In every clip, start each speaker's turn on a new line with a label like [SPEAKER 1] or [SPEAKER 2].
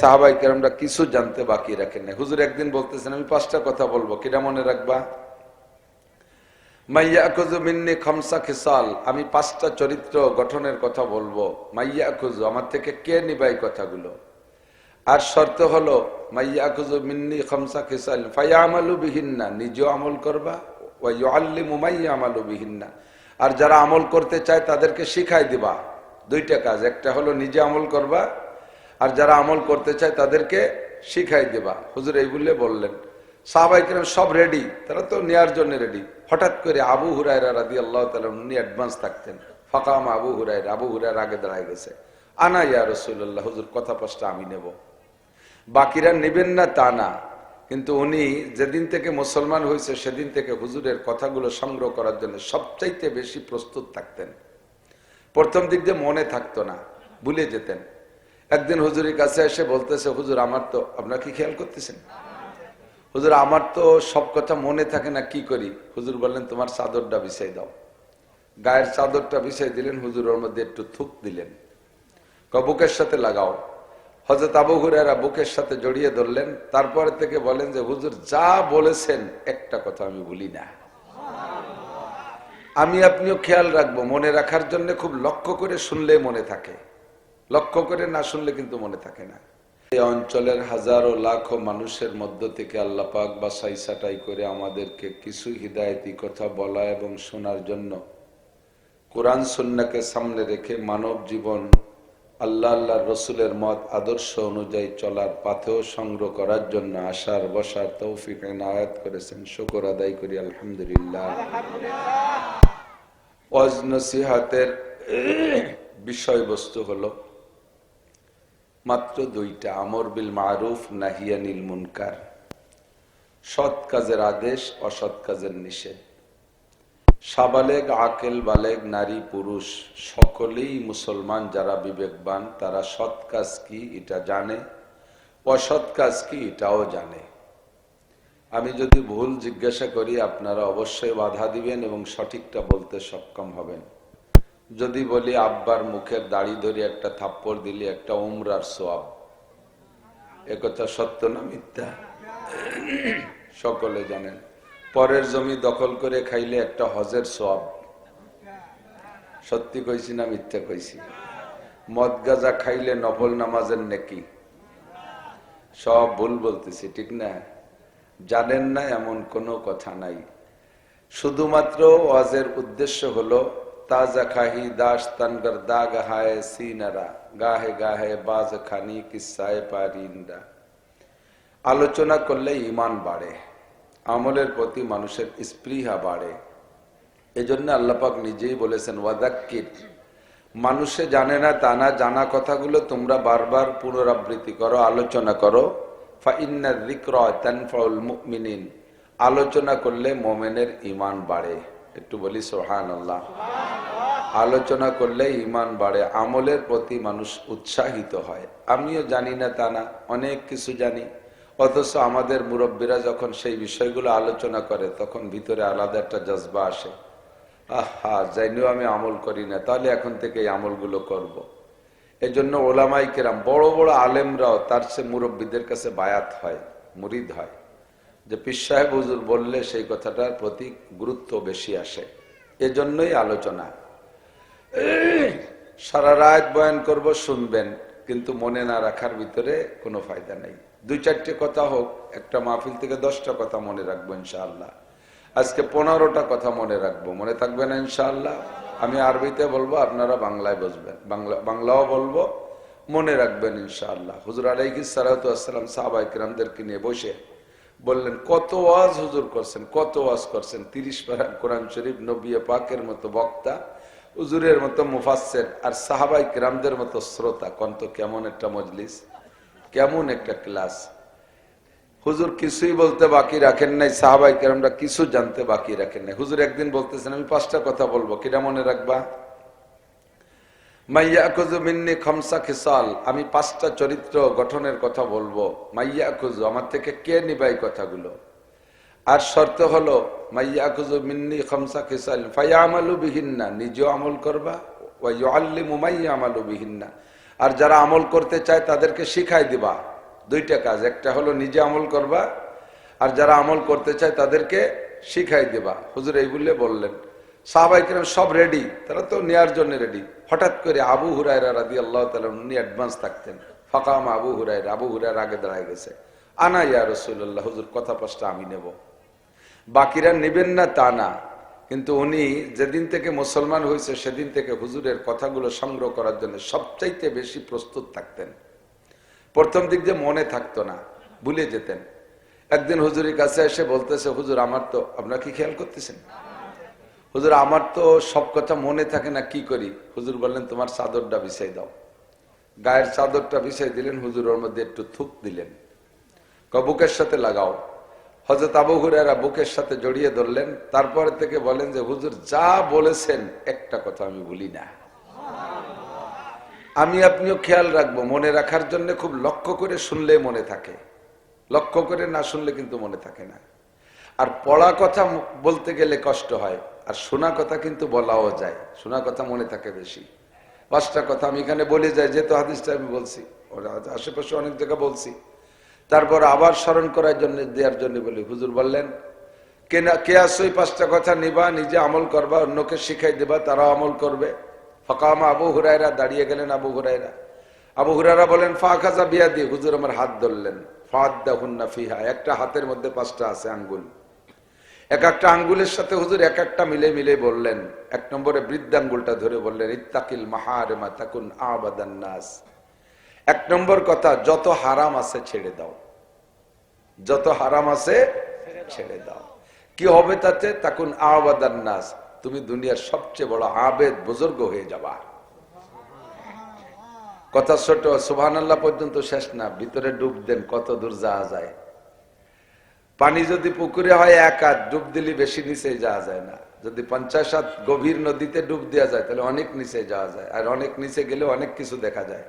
[SPEAKER 1] সাহাবাই কেরামরা কিছু জানতে বাকি রাখেন না হুজুর একদিন বলতেছেন, আমি পাঁচটা কথা বলব কিনা মনে রাখবা? মাইয়া খুজু মিন্নি খমসা খিসাল, আমি পাঁচটা চরিত্র গঠনের কথা বলব। মাইয়া খুজু আমার থেকে কে নিবাই কথাগুলো? আর শর্ত হলো, মাইয়া খুজু মিন্নি খমসা খিসাল ফাইয়া আমালু বিহিন্না, নিজেও আমল করবা ওয়াই আল্লিমু মাইয়া আমালু বিহিন্না। আর যারা আমল করতে চায়, তাদেরকে শিখাই দিবা। দুইটা কাজ, একটা হলো নিজে আমল করবা আর যারা আমল করতে চায় তাদেরকে শিখাই দেবা। হুজুর এই বললে বললেন। সাহাবাইকের সব রেডি তারা তো নেয়ার জন্য রেডি হঠাৎ করে আবু হুরায়রা রাদি আল্লাহ তালা উনি অ্যাডভান্স থাকতেন। ফাঁকাম আবু হুরায়রা, আবু হুরায়র আগে দাঁড়ায় গেছে। আনা ইয়া রসুল্লাহ হুজুর কথা পাঁচটা আমি নেব। বাকিরা নেবেন না তা না, কিন্তু উনি যেদিন থেকে মুসলমান হয়েছে সেদিন থেকে হুজুরের কথাগুলো সংগ্রহ করার জন্য সবচাইতে বেশি প্রস্তুত থাকতেন। প্রথম দিক দিয়ে মনে থাকতো না, ভুলে যেতেন। একদিন হুজুরের কাছে এসে বলতেছে, হুজুর, আমার তো আপনার কি খেয়াল করতেছেন? হুজুর, আমার তো সব কথা মনে থাকে না, কি করি? হুজুর বললেন, তোমার চাদরটা বিছাই দাও। গায়ের চাদরটা বিছাই দিলেন হুজুর ওর মধ্যে একটু থুক দিলেন। বুকের সাথে লাগাও। হজরত আবু হুরেরা বুকের সাথে জড়িয়ে ধরলেন। তারপরে থেকে বলেন যে, হুজুর, যা বলেছেন, একটা কথা আমি ভুলি না। আমি আপনিও খেয়াল রাখব, মনে রাখার জন্য খুব লক্ষ্য করে শুনলে মনে থাকে। লক্ষ্য করে না শুনলে কিন্তু মনে থাকে না। এই অঞ্চলের হাজারো লাখো মানুষের মধ্য থেকে আল্লাহ পাক বাসাই সাটাই করে আমাদেরকে কিছু হৃদায়তি কথা বলা এবং শোনার জন্য কোরআন সন্নাকে সামনে রেখে মানব জীবন আল্লাহ আল্লাহ রসুলের মত আদর্শ অনুযায়ী চলার পাথেও সংগ্রহ করার জন্য আসার বসার তৌফিক আয়াত করেছেন। শুকর আদায় করি, আলহামদুলিল্লাহ। ওয়াজ নসিহাতের বিষয়বস্তু হলো মাত্র দুইটা, আমর বিল মারুফ নাহিয়ানিল মুনকার। সৎ কাজের আদেশ, অসৎ কাজের নিষেধ। সাবালেগ, আকেল, বালেগ, নারী, পুরুষ, সকলেই মুসলমান যারা বিবেকবান, তারা সৎ কাজ কি এটা জানে, অসৎ কাজ কি এটাও জানে। আমি যদি ভুল জিজ্ঞাসা করি, আপনারা অবশ্যই বাধা দিবেন এবং সঠিকটা বলতে সক্ষম হবেন। যদি বলি, আব্বার মুখের দাড়ি ধরে একটা থাপ্পড় দিলে, একটা উমরার সোয়াব। একথা সত্য না মিথ্যা? সকলে জানেন। পরের জমি দখল করে খাইলে একটা হজের সোয়াব। সত্যি কইছি না মিথ্যা কইছি? মদ গাজা খাইলে নফল নামাজের নেকি? সব ভুল বলতেছি, ঠিক না? জানেন না এমন কোনো কথা নাই। শুধুমাত্র ওয়াজের উদ্দেশ্য হলো খাহি দাস তনগর দাগ হায় সিনারা গাহে গাহে বাজ খানি কিসায় পারিন্দা আলোচনা করলে ইমান বাড়ে আমলের প্রতি মানুষের স্পৃহা বাড়ে এজন্য আল্লাপাক নিজেই বলেছেন ওয়াদাক্কির মানুষে জানে না তা না জানা কথাগুলো তোমরা বারবার পুনরাবৃত্তি করো, আলোচনা করো। আলোচনা করলে মোমেনের ইমান বাড়ে। একটু বলি সোহান আল্লাহ আলোচনা করলে ইমান বাড়ে, আমলের প্রতি মানুষ উৎসাহিত হয়। আমিও জানি না তা না, অনেক কিছু জানি। অথচ আমাদের মুরব্বীরা যখন সেই বিষয়গুলো আলোচনা করে, তখন ভিতরে আলাদা একটা জজবা আসে। আহা জানিও আমি আমল করি না, তাহলে এখন থেকে এই আমলগুলো করব। এজন্য ওলামাই কেরাম, বড় বড় আলেমরাও তার সে মুরব্বীদের কাছে বায়াত হয়, মুরিদ হয়। যে পিস সাহেব হুজুর বললে সেই কথাটার প্রতি গুরুত্ব বেশি আসে। এজন্যই আলোচনা। সারা রাত বয়ান করব, শুনবেন, কিন্তু মনে না রাখার ভিতরে কোনো ফায়দা নেই। দুই চারটে কথা হোক, একটা মাহফিল থেকে দশটা কথা মনে রাখব, ইনশাআল্লাহ। আজকে পনেরোটা কথা মনে রাখব, মনে থাকবে না, ইনশাআল্লাহ? আমি আরবিতে বলব, আপনারা বাংলায় বসবেন। বাংলা, বাংলাও বলব, মনে রাখবেন, ইনশাআল্লাহ। হুজুর আলাইকি সালাতাম সাহাবাই কিরামদেরকে নিয়ে বসে বললেন, কত ওয়াজ হুজুর করছেন, কত ওয়াজ করছেন? তিরিশ কোরআন শরীফ নবী পাকের মতো বক্তা হুজুরের মতো মুফাসের আর সাহাবাই কিরামদের মতো শ্রোতা কন্ত কেমন একটা মজলিস, কেমন একটা ক্লাস। হুজুর কিছুই বলতে বাকি রাখেন নাই, সাহাবাই কেরামরা কিছু জানতে বাকি রাখেন নাই। হুজুর একদিন বলতেছেন, আমি পাঁচটা কথা বলব কিনা মনে রাখবা? মাইয়া খুজু মিন্নি খমসা খিসাল, আমি পাঁচটা চরিত্র গঠনের কথা বলব। মাইয়া খুজু আমার থেকে কে নিবাই কথাগুলো? আর শর্ত হলো মাইয়া খুজু মিন্নি খমসা খিসাল ফাইয়া আমালু বিহিন্না নিজেও আমল করবা ওয়াই আল্লিমু মাইয়া আমালু বিহিন্না। আর যারা আমল করতে চায় তাদেরকে শিখাই দিবা। দুইটা কাজ, একটা হলো নিজে আমল করবা, আর যারা আমল করতে চায় তাদেরকে শিখাই দিবা। হুজুর এই বললে বললেন। সাহবাইকের সব রেডি তারা তো নেয়ার জন্য রেডি হঠাৎ করে আবু হুরায়রা রাদি আল্লাহ উনি অ্যাডভান্স থাকতেন। ফাঁকাম আবু হুরায়রা আবু হুরায়রা আগে দাঁড়ায় গেছে। আনা ইয়া রসুল্লাহ হুজুর কথা পাঁচটা আমি নেব। বাকিরা নেবেন না তা না। কিন্তু উনি যেদিন থেকে মুসলমান হয়েছে, সেদিন থেকে হুজুরের কথাগুলো সংগ্রহ করার জন্য সবচাইতে বেশি প্রস্তুত থাকতেন। প্রথম দিক দিয়ে মনে থাকতো না, ভুলে যেতেন। একদিন হুজুরের কাছে এসে বলতেছে, হুজুর, আমার তো আপনারা কি খেয়াল করতেছেন? হুজুর, আমার তো সব কথা মনে থাকে না, কি করি? হুজুর বললেন, তোমার চাদরটা বিছাই দাও। গায়ের চাদরটা বিছাই দিলেন হুজুর ওর মধ্যে একটু থুক দিলেন। কবুকের সাথে লাগাও। হজরত আবু হুরেরা বুকের সাথে জড়িয়ে ধরলেন, তারপরে থেকে বলেন যে, হুজুর, যা বলেছেন, একটা কথা আমি ভুলি না। আমি আপনিও খেয়াল রাখব, মনে রাখার জন্য খুব লক্ষ্য করে শুনলে মনে থাকে। লক্ষ্য করে না শুনলে কিন্তু মনে থাকে না। আর পড়া কথা বলতে গেলে কষ্ট হয়, আর শোনা কথা কিন্তু বলাও যায়। শোনা কথা মনে থাকে বেশি। পাঁচটা কথা আমি এখানে বলে যাই, যেহেতু হাদিসটা আমি বলছি। ওরা আশেপাশে অনেক জায়গা বলছি। তারপর আবার স্মরণ করার জন্য, দেওয়ার জন্য বলি, হুজুর বললেন কেনা কে আসো এই পাঁচটা কথা নিবা, নিজে আমল করবা, অন্যকে শিখাই দেবা তারাও আমল করবে। ফকামা আবু হুরায়রা দাঁড়িয়ে গেলেন আবু হুরায়রা। আবু হুরারা বলেন ফা খাজা বিয়া দিয়ে হুজুর আমার হাত ধরলেন। ফাদ দাহুন্না ফিহা, একটা হাতের মধ্যে পাঁচটা আছে আঙ্গুল। এক একটা আঙ্গুলের সাথে হুজুর এক একটা মিলে মিলে বললেন। এক নম্বরে বৃদ্ধাঙ্গুলটা ধরে বললেন, ইত্তাকিল মাহারেমা তাকুন আবাদান নাস। এক নম্বর কথা, যত হারাম আছে ছেড়ে দাও। যত হারাম আছে ছেড়ে দাও। কি হবে তাতে? তাকুন আবাদান নাস। তুমি দুনিয়ার সবচেয়ে বড় আবেদ বুজুর্গ হয়ে যাবা। কথা ছোট আল্লাহ পর্যন্ত শেষ না। ভিতরে ডুব দেন, কত দূর যাওয়া যায়। পানি যদি পুকুরে হয় এক হাত, ডুব দিলে বেশি নিচে যাওয়া যায় না। যদি পঞ্চাশ হাত গভীর নদীতে ডুব দেওয়া যায়, তাহলে অনেক নিচে যাওয়া যায়। আর অনেক নিচে গেলে অনেক কিছু দেখা যায়।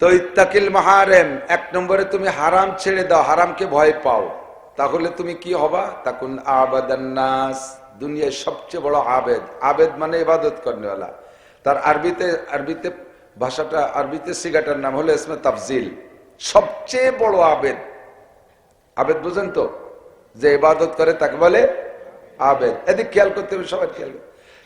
[SPEAKER 1] তো ইত্তাকিল মাহারেম, এক নম্বরে তুমি হারাম ছেড়ে দাও, হারামকে ভয় পাও। তাহলে তুমি কি হবা? তখন আবাদান্নাস দুনিয়ার সবচেয়ে বড় আবেদ। আবেদ মানে ইবাদত করেনা তার আরবিতে আরবিতে ভাষাটা, আরবিতে সিগাটার নাম হলো ইসমে তাফজিল। সবচেয়ে বড় আবেদ। আবেদ বুঝেন তো? যে ইবাদত করে তাকে বলে আবেদ। এদিক খেয়াল করতে হবে সবাই খেয়াল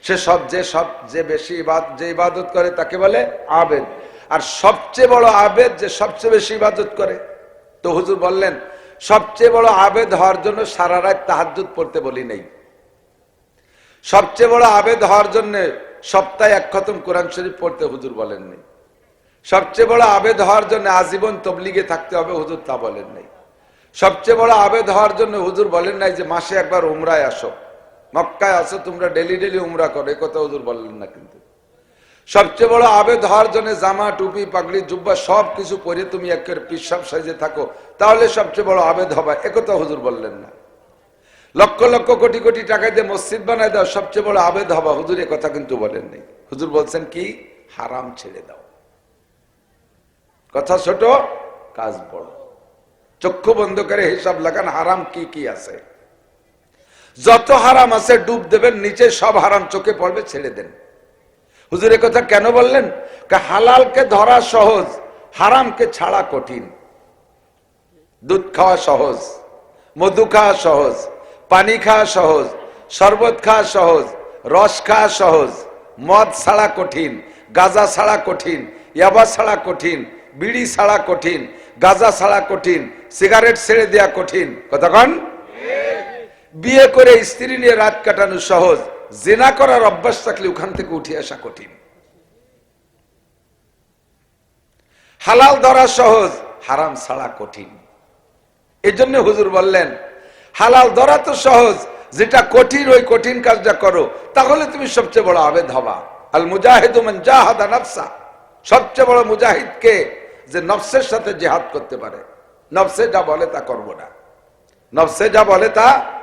[SPEAKER 1] সে সব, যে সব, যে বেশি যে ইবাদত করে তাকে বলে আবেদ। আর সবচেয়ে বড় আবেদ যে সবচেয়ে বেশি ইবাদত করে। তো হুজুর বললেন, সবচেয়ে বড় আবেদ হওয়ার জন্য সারা রাত তাহাজুদ পড়তে বলি নেই। সবচেয়ে বড় আবেদ হওয়ার জন্য সপ্তাহে এক খতম কোরআন শরীফ পড়তে হুজুর বলেননি। সবচেয়ে বড় আবেদ হওয়ার জন্য আজীবন তবলিগে থাকতে হবে হুজুর তা বলেন নাই। সবচেয়ে বড় আবেদ হওয়ার জন্য হুজুর বলেন নাই যে মাসে একবার উমরায় আসো। মক্কায় আসো, তোমরা ডেলি ডেলি উমরা করো, এ কথা হুজুর বললেন না কিন্তু। সবচেয়ে বড় আবেদ হওয়ার জন্য জামা, টুপি, পাগড়ি, জুব্বা সব কিছু পরে তুমি একের পিসাব সাইজে থাকো। তাহলে সবচেয়ে বড় আবেদ হবে। একথা হুজুর বললেন না। লক্ষ লক্ষ কোটি কোটি টাকা দিয়ে মসজিদ বানায় দাও, সবচেয়ে বড় আবেদ হবা। হুজুর কথা কিন্তু বলেননি হুজুর বলছেন কি? হারাম ছেড়ে দাও। কথা ছোট, কাজ বড়। চক্ষু বন্ধ করে হিসাব লাগান হারাম কি কি আছে। যত হারাম আছে ডুব দেবেন, নিচে সব হারাম চোখে পড়বে, ছেড়ে দেন। হুজুর কথা কেন বললেন? হালালকে ধরা সহজ হারামকে ছাড়া কঠিন। দুধ খাওয়া সহজ মধু খাওয়া সহজ পানি খাওয়া সহজ শরবত খাওয়া সহজ রস খাওয়া সহজ মদ ছাড়া কঠিন গাজা ছাড়া কঠিন ইয়াবা ছাড়া কঠিন বিড়ি ছাড়া কঠিন গাজা ছাড়া কঠিন সিগারেট ছেড়ে দেওয়া কঠিন। কতক্ষণ বিয়ে করে স্ত্রী নিয়ে রাত কাটানো সহজ জেনা করার অভ্যাস থাকলে ওখান থেকে উঠে আসা কঠিন। হালাল ধরা সহজ, হারাম ছাড়া কঠিন। এই জন্য হুজুর বললেন, হালাল ধরা তো সহজ, যেটা কঠিন, ওই কঠিন কাজটা করো, তাহলে তুমি সবচেয়ে বড় আবেদ হবা। আল মুজাহিদ জাহাদা নফসা। সবচেয়ে বড় মুজাহিদ কে? যে নফসের সাথে জেহাদ করতে পারে। নফসে যা বলে তা করব না। নফসে যা বলে তা